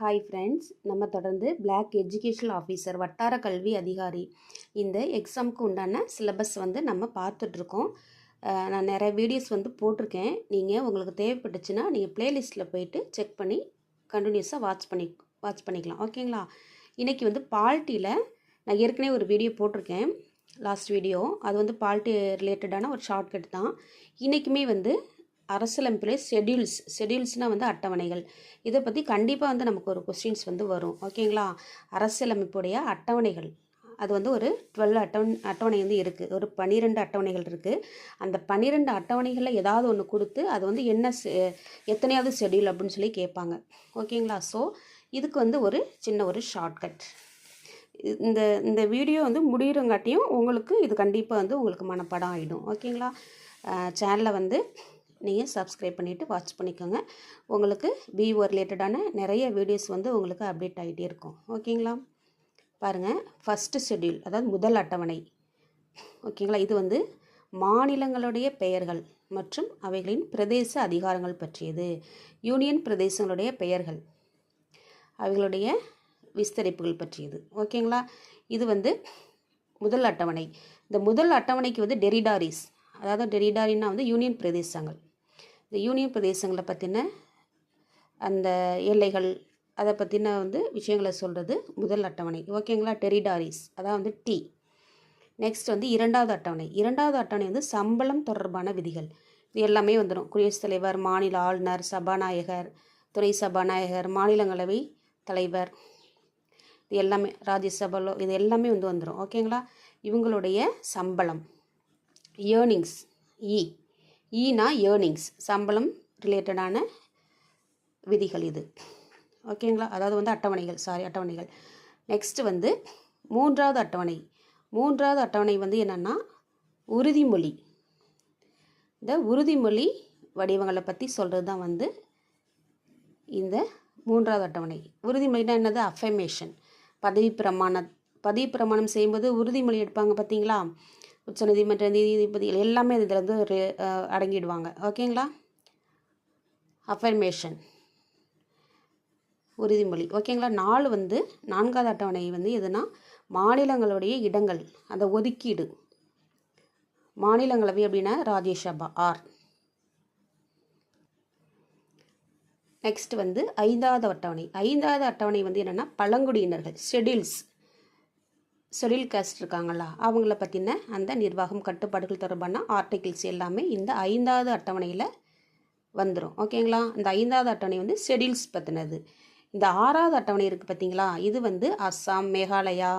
Hi friends நம்ம தொடர்ந்து black educational officer வட்டார கல்வி அதிகாரி. இந்த எக்ஸாமுக்கு உண்டான சிலபஸ் வந்து நம்ம பார்த்துட்ருக்கோம். நான் நிறைய வீடியோஸ் வந்து போட்டிருக்கேன். நீங்கள் உங்களுக்கு தேவைப்பட்டுச்சுன்னா நீங்கள் ப்ளேலிஸ்ட்டில் போயிட்டு செக் பண்ணி கண்டினியூஸாக வாட்ச் பண்ணி வாட்ச் பண்ணிக்கலாம். ஓகேங்களா இன்றைக்கி வந்து பால்ட்டியில் நான் ஏற்கனவே ஒரு வீடியோ போட்டிருக்கேன். லாஸ்ட் வீடியோ அது வந்து பால்ட்டி ரிலேட்டடான ஒரு ஷார்ட்கட் தான். இன்றைக்குமே வந்து அரசியலமைப்பிலே ஷெட்யூல்ஸ் ஷெட்யூல்ஸ்னால் வந்து அட்டவணைகள். இதை பற்றி கண்டிப்பாக வந்து நமக்கு ஒரு கொஸ்டின்ஸ் வந்து வரும். ஓகேங்களா? அரசியலமைப்புடைய அட்டவணைகள். அது வந்து ஒரு டுவெல் அட்டவணை அட்டவணை வந்து இருக்குது ஒரு பன்னிரெண்டு அட்டவணைகள் இருக்குது அந்த பன்னிரெண்டு அட்டவணைகளில் ஏதாவது ஒன்று கொடுத்து அது வந்து என்ன செ- எத்தனையாவது ஷெட்யூல் அப்படின்னு சொல்லி கேட்பாங்க. ஓகேங்களா? ஸோ இதுக்கு வந்து ஒரு சின்ன ஒரு ஷார்ட்கட் இந்த இந்த வீடியோ வந்து முடிகிறங்காட்டியும் உங்களுக்கு இது கண்டிப்பாக வந்து உங்களுக்கு மனப்படம் ஆகிடும் ஓகேங்களா? சேனலை வந்து நீங்கள் சப்ஸ்கிரைப் பண்ணிவிட்டு வாட்ச் பண்ணிக்கோங்க. உங்களுக்கு பிஓ ரிலேட்டடான நிறைய வீடியோஸ் வந்து உங்களுக்கு அப்டேட் ஆகிட்டே இருக்கும். ஓகேங்களா பாருங்கள் ஃபஸ்ட்டு ஷெட்யூல் அதாவது முதல் அட்டவணை. ஓகேங்களா இது வந்து மாநிலங்களுடைய பெயர்கள் மற்றும் அவைகளின் பிரதேச அதிகாரங்கள் பற்றியது. யூனியன் பிரதேசங்களுடைய பெயர்கள் அவைகளுடைய விஸ்தரிப்புகள் பற்றியது. ஓகேங்களா இது வந்து முதல் அட்டவணை. இந்த முதல் அட்டவணைக்கு வந்து டெரிடாரிஸ் அதாவது டெரிடாரின்னா வந்து யூனியன் பிரதேசங்கள். இந்த யூனியன் பிரதேசங்களை பற்றின அந்த எல்லைகள் அதை பற்றின வந்து விஷயங்களை சொல்கிறது முதல் அட்டவணை. ஓகேங்களா? டெரிடாரிஸ். அதான் வந்து டி. நெக்ஸ்ட் வந்து இரண்டாவது அட்டவணை. இரண்டாவது அட்டவணை வந்து சம்பளம் தொடர்பான விதிகள். இது எல்லாமே வந்துடும் குடியரசுத் தலைவர் மாநில ஆளுநர் சபாநாயகர் துணை சபாநாயகர் மாநிலங்களவை தலைவர். இது எல்லாமே ராஜ்யசபாலோ இது எல்லாமே வந்து வந்துடும் ஓகேங்களா? இவங்களுடைய சம்பளம். Earnings E e. ஈனா ஏர்னிங்ஸ். சம்பளம் ரிலேட்டடான விதிகள் இது. ஓகேங்களா அதாவது வந்து அட்டவணைகள். சாரி அட்டவணைகள். நெக்ஸ்ட் வந்து மூன்றாவது அட்டவணை. மூன்றாவது அட்டவணை வந்து என்னென்னா உறுதிமொழி. இந்த உறுதிமொழி வடிவங்களை பற்றி சொல்கிறது தான் வந்து இந்த மூன்றாவது அட்டவணை. உறுதிமொழினா என்னது? அஃபர்மேஷன் பதவி பிரமாண பதவி பிரமாணம் செய்யும்போது உறுதிமொழி எடுப்பாங்க பார்த்தீங்களா உச்சநீதிமன்ற நீதிபதிகள் எல்லாமே இதில் வந்து அடங்கிடுவாங்க. ஓகேங்களா? அஃபர்மேஷன் உறுதிமொழி. ஓகேங்களா? நாலு வந்து நான்காவது அட்டவணை வந்து எதுனா மாநிலங்களுடைய இடங்கள் அந்த ஒதுக்கீடு. மாநிலங்களவை அப்படின்னா ராஜ்யசபா ஆர். நெக்ஸ்ட் வந்து ஐந்தாவது அட்டவணை. ஐந்தாவது அட்டவணை வந்து என்னென்னா பழங்குடியினர்கள் ஷெட்யூல்ஸ் ஷெட்யூல் காஸ்ட் இருக்காங்களா? அவங்கள பற்றின அந்த நிர்வாகம் கட்டுப்பாடுகள் தொடர்பான ஆர்டிகிள்ஸ் எல்லாமே இந்த ஐந்தாவது அட்டவணையில் வந்துடும் ஓகேங்களா இந்த ஐந்தாவது அட்டவணை வந்து ஷெடியூல்ஸ் பற்றினது இந்த ஆறாவது அட்டவணை இருக்குது பார்த்தீங்களா இது வந்து அஸ்ஸாம் மேகாலயா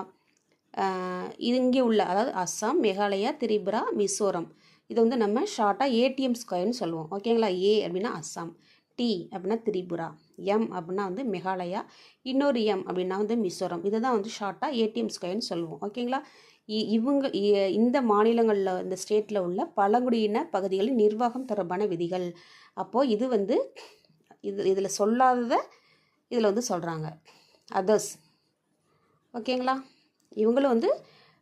இது இங்கே உள்ள அதாவது அஸ்ஸாம் மேகாலயா திரிபுரா மிசோரம். இது வந்து நம்ம ஷார்ட்டாக ஏடிஎம் ஸ்கொயர்னு சொல்லுவோம். ஓகேங்களா ஏ அப்படின்னா அஸ்ஸாம். டி அப்படின்னா திரிபுரா எம் அப்படின்னா வந்து மேகாலயா இன்னொரு எம் அப்படின்னா வந்து மிசோரம். இதை தான் வந்து ஷார்ட்டாக ஏடிஎம் ஸ்கொயர்னு சொல்லுவோம். ஓகேங்களா இ- இவங்க இ- இந்த மாநிலங்களில் இந்த ஸ்டேட்டில் உள்ள பழங்குடியின பகுதிகளில் நிர்வாகம் தொடர்பான விதிகள். அப்போது இது வந்து இது இதில் சொல்லாததை இதில் வந்து சொல்கிறாங்க அதர்ஸ் ஓகேங்களா இவங்களும் வந்து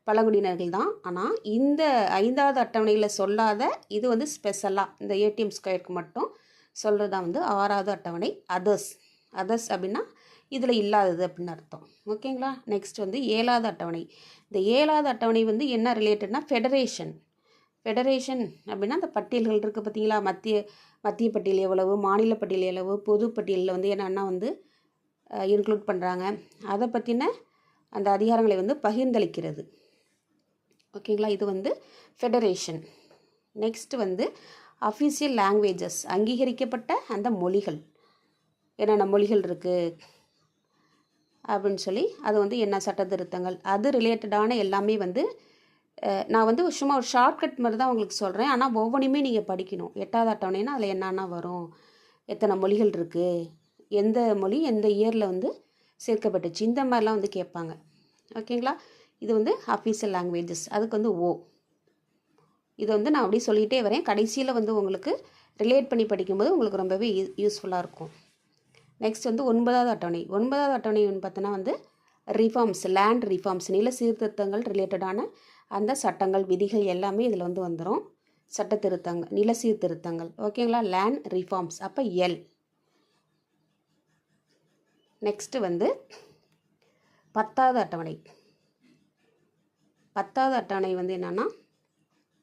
பழங்குடியினர்கள் தான். ஆனால் இந்த ஐந்தாவது அட்டவணையில் சொல்லாத இது வந்து ஸ்பெஷலாக இந்த ஏடிஎம் ஸ்கொயருக்கு மட்டும் சொல்கிறது தான் வந்து ஆறாவது அட்டவணை அதர்ஸ் அதர்ஸ் அப்படின்னா இதில் இல்லாதது அப்படின்னு அர்த்தம். ஓகேங்களா? நெக்ஸ்ட் வந்து ஏழாவது அட்டவணை. இந்த ஏழாவது அட்டவணை வந்து என்ன ரிலேட்டட்னா ஃபெடரேஷன் ஃபெடரேஷன் அப்படின்னா அந்த பட்டியல்கள் இருக்குது பார்த்தீங்களா? மத்திய மத்திய பட்டியல் எவ்வளவு மாநில பட்டியல் எவ்வளவு பொது பட்டியலில் வந்து என்னென்னா வந்து இன்க்ளூட் பண்ணுறாங்க அதை பற்றின அந்த அதிகாரங்களை வந்து பகிர்ந்தளிக்கிறது. ஓகேங்களா? இது வந்து ஃபெடரேஷன் நெக்ஸ்ட் வந்து அஃபீஷியல் லாங்குவேஜஸ் அங்கீகரிக்கப்பட்ட அந்த மொழிகள். என்னென்ன மொழிகள் இருக்குது அப்படின்னு சொல்லி அது வந்து என்ன சட்ட திருத்தங்கள்? அது ரிலேட்டடான எல்லாமே வந்து நான் வந்து சும்மா ஒரு ஷார்ட்கட் மாதிரி தான் உங்களுக்கு சொல்கிறேன் ஆனால் ஒவ்வொன்றுமே நீங்கள் படிக்கணும். எட்டாவது அட்டவணைனா அதில் என்னென்ன வரும்? எத்தனை மொழிகள் இருக்குது எந்த மொழி எந்த இயரில் வந்து சேர்க்கப்பட்டுச்சு? இந்த மாதிரிலாம் வந்து கேட்பாங்க. ஓகேங்களா? இது வந்து அஃபீஷியல் லாங்குவேஜஸ் அதுக்கு வந்து ஓ இதை வந்து நான் அப்படியே சொல்லிகிட்டே வரேன். கடைசியில் வந்து உங்களுக்கு ரிலேட் பண்ணி படிக்கும்போது உங்களுக்கு ரொம்பவே யூஸ்ஃபுல்லாக இருக்கும். நெக்ஸ்ட் வந்து ஒன்பதாவது அட்டவணை. ஒன்பதாவது அட்டவணை பார்த்தோன்னா வந்து ரிஃபார்ம்ஸ் லேண்ட் ரிஃபார்ம்ஸ் நில சீர்திருத்தங்கள் ரிலேட்டடான அந்த சட்டங்கள் விதிகள் எல்லாமே இதில் வந்து வந்துடும் சட்ட திருத்தங்கள் நில சீர்திருத்தங்கள். ஓகேங்களா லேண்ட் ரிஃபார்ம்ஸ் அப்போ எல் நெக்ஸ்ட்டு வந்து பத்தாவது அட்டவணை. பத்தாவது அட்டவணை வந்து என்னென்னா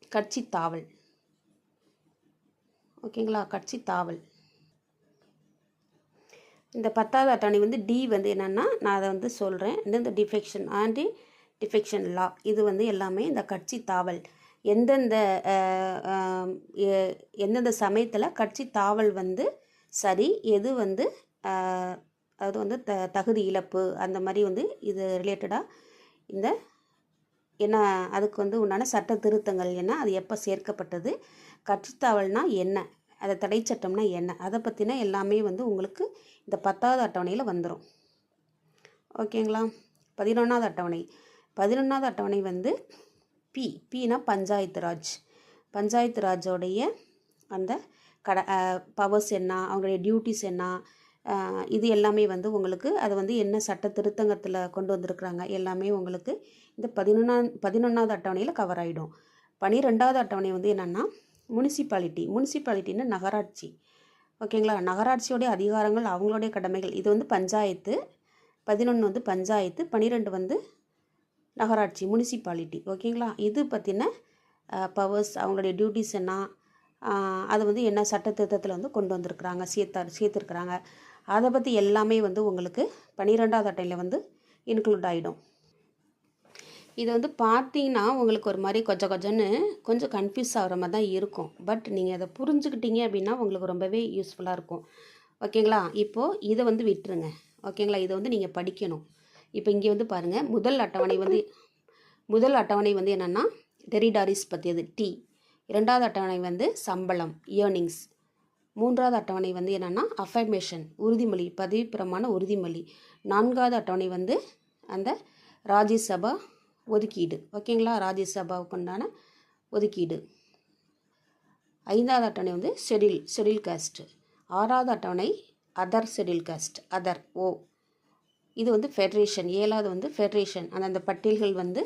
கட்சி தாவல். ஓகேங்களா? கட்சி தாவல். இந்த பத்தாவது அட்டவணை வந்து டி வந்து என்னென்னா நான் அதை வந்து சொல்கிறேன் இந்த டிஃபெக்ஷன் ஆண்டி டிஃபெக்ஷன் லா இது வந்து எல்லாமே இந்த கட்சி தாவல். எந்தெந்த எ- எந்தெந்த சமயத்தில் கட்சி தாவல் வந்து சரி எது வந்து அது வந்து த தகுதி இழப்பு அந்த மாதிரி வந்து இது ரிலேட்டடாக இந்த ஏன்னா அதுக்கு வந்து உண்டான சட்ட திருத்தங்கள் என்ன அது எப்போ சேர்க்கப்பட்டது கற்றுத்தாவல்னால் என்ன அதை தடை சட்டம்னா என்ன அதை பற்றின எல்லாமே வந்து உங்களுக்கு இந்த பத்தாவது அட்டவணையில் வந்துடும் ஓகேங்களா? பதினொன்றாவது அட்டவணை. பதினொன்றாவது அட்டவணை வந்து பி பினா பஞ்சாயத்து ராஜ். பஞ்சாயத்து ராஜோடைய அந்த கட பவர்ஸ் என்ன அவங்களுடைய டியூட்டிஸ் என்ன இது எல்லாமே வந்து உங்களுக்கு அது வந்து என்ன சட்ட திருத்தங்கத்தில் கொண்டு வந்திருக்கிறாங்க எல்லாமே உங்களுக்கு இந்த பதினொன்னா பதினொன்றாவது அட்டவணையில் கவர் ஆகிடும் பனிரெண்டாவது அட்டவணை வந்து என்னென்னா முனிசிபாலிட்டி முனிசிபாலிட்டின்னு நகராட்சி. ஓகேங்களா? நகராட்சியோடைய அதிகாரங்கள் அவங்களுடைய கடமைகள். இது வந்து பஞ்சாயத்து. பதினொன்று வந்து பஞ்சாயத்து பன்னிரெண்டு வந்து நகராட்சி முனிசிபாலிட்டி ஓகேங்களா? இது பற்றின பவர்ஸ் அவங்களுடைய டியூட்டிஸ் என்ன அது வந்து என்ன சட்டத்திட்டத்தில் வந்து கொண்டு வந்திருக்கிறாங்க சேர்த்தா சேர்த்துருக்குறாங்க. அதை பற்றி எல்லாமே வந்து உங்களுக்கு பன்னிரெண்டாவது அட்டையில் வந்து இன்க்ளூட் ஆகிடும் இது வந்து பார்த்தீங்கன்னா உங்களுக்கு ஒரு மாதிரி கொஞ்சம் கொஞ்சம்னு கொஞ்சம் கன்ஃபியூஸ் ஆகிற மாதிரி தான் இருக்கும். பட் நீங்கள் அதை புரிஞ்சுக்கிட்டீங்க அப்படின்னா உங்களுக்கு ரொம்பவே யூஸ்ஃபுல்லாக இருக்கும். ஓகேங்களா இப்போது இதை வந்து விட்டுருங்க. ஓகேங்களா இதை வந்து நீங்கள் படிக்கணும். இப்போ இங்கே வந்து பாருங்கள் முதல் அட்டவணை வந்து முதல் அட்டவணை வந்து என்னென்னா டெரிடாரிஸ் பற்றியது டி இரண்டாவது அட்டவணை வந்து சம்பளம் இயர்னிங்ஸ் மூன்றாவது அட்டவணை வந்து என்னென்னா அஃபர்மேஷன் உறுதிமொழி பதவிப்புறமான உறுதிமொழி. நான்காவது அட்டவணை வந்து அந்த ராஜ்யசபா ஒதுக்கீடு. ஓகேங்களா? ராஜ்யசபாவுக்கு உண்டான ஒதுக்கீடு. ஐந்தாவது அட்டவணை வந்து ஷெடியூல் ஷெடியூல் காஸ்ட்டு ஆறாவது அட்டவணை other schedule caste other O இது வந்து ஃபெடரேஷன் ஏழாவது வந்து ஃபெடரேஷன் அந்த அந்த பட்டியல்கள் வந்து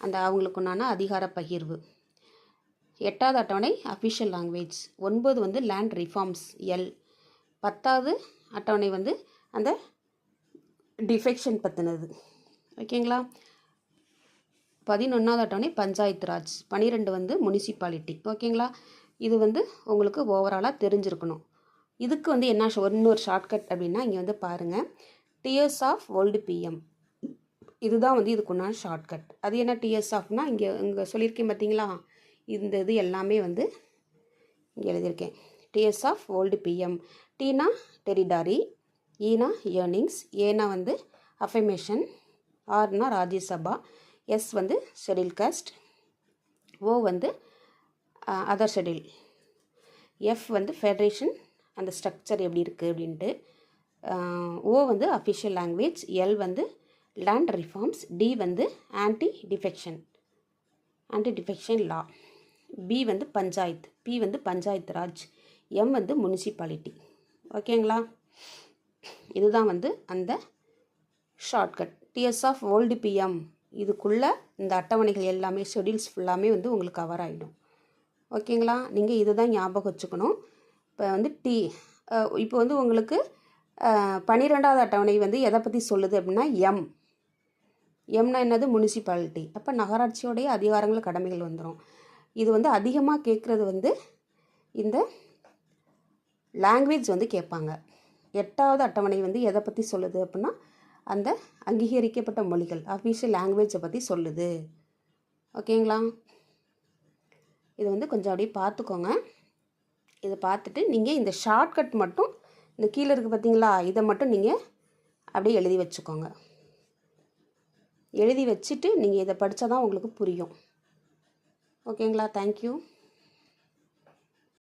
அந்த அவங்களுக்குண்டான அதிகார பகிர்வு. எட்டாவது அட்டவணை அஃபிஷியல் லாங்குவேஜ் ஒன்பது வந்து லேண்ட் ரிஃபார்ம்ஸ் எல் பத்தாவது அட்டவணை வந்து அந்த டிஃபெக்ஷன் பற்றினது ஓகேங்களா? பதினொன்றாவது அட்டவணை பஞ்சாயத்து ராஜ். பன்னிரெண்டு வந்து முனிசிபாலிட்டி ஓகேங்களா? இது வந்து உங்களுக்கு ஓவராலாக தெரிஞ்சிருக்கணும். இதுக்கு வந்து என்ன இன்னொரு ஷார்ட்கட் அப்படின்னா இங்கே வந்து பாருங்கள் டிஎஸ் ஆஃப் ஓல்டு பிஎம் இதுதான் வந்து இதுக்குண்டான ஷார்ட்கட் அது என்ன டிஎஸ் ஆஃப்னா இங்கே இங்கே சொல்லியிருக்கேன் பார்த்தீங்களா இந்த இது எல்லாமே வந்து இங்கே எழுதியிருக்கேன். டிஎஸ் ஆஃப் ஓல்டு பிஎம் டீனா டெரிடாரி ஈனா இயர்னிங்ஸ் ஏனா வந்து அஃபர்மேஷன் ஆர்னா ராஜ்யசபா எஸ் வந்து ஷெடியூல் காஸ்ட் ஓ வந்து அதர் ஷெடியூல் எஃப் வந்து ஃபெடரேஷன் அந்த ஸ்ட்ரக்சர் எப்படி இருக்குது அப்படின்ட்டு. ஓ வந்து அஃபிஷியல் லாங்குவேஜ் எல் வந்து லேண்ட் ரிஃபார்ம்ஸ் டி வந்து anti defection anti defection law P வந்து பஞ்சாயத்து பி வந்து பஞ்சாயத்து ராஜ் எம் வந்து முனிசிபாலிட்டி. ஓகேங்களா? இதுதான் வந்து அந்த shortcut TS of old PM இதுக்குள்ளே இந்த அட்டவணைகள் எல்லாமே ஷெடியூல்ஸ் ஃபுல்லாமே வந்து உங்களுக்கு கவர் ஆகிடும் ஓகேங்களா? நீங்கள் இதை தான் ஞாபகம் வச்சுக்கணும். இப்போ வந்து டி இப்போ வந்து உங்களுக்கு பன்னிரெண்டாவது அட்டவணை வந்து எதை பற்றி சொல்லுது அப்படின்னா எம் எம்னா என்னது? முனிசிபாலிட்டி. அப்போ நகராட்சியோடைய அதிகாரங்கள் கடமைகள் வந்துடும் இது வந்து அதிகமாக கேட்குறது வந்து இந்த லாங்குவேஜ் வந்து கேட்பாங்க. எட்டாவது அட்டவணை வந்து எதை பற்றி சொல்லுது அப்படின்னா அந்த அங்கீகரிக்கப்பட்ட மொழிகள் அஃபிஷியல் லாங்குவேஜை பற்றி சொல்லுது. ஓகேங்களா? இது வந்து கொஞ்சம் அப்படியே பார்த்துக்கோங்க. இதை பார்த்துட்டு நீங்கள் இந்த ஷார்ட்கட் மட்டும் இந்த கீழே இருக்குது பார்த்தீங்களா இதை மட்டும் நீங்கள் அப்படியே எழுதி வச்சுக்கோங்க. எழுதி வச்சுட்டு நீங்கள் இதை படித்தா தான் உங்களுக்கு புரியும். ஓகேங்களா? தேங்க்யூ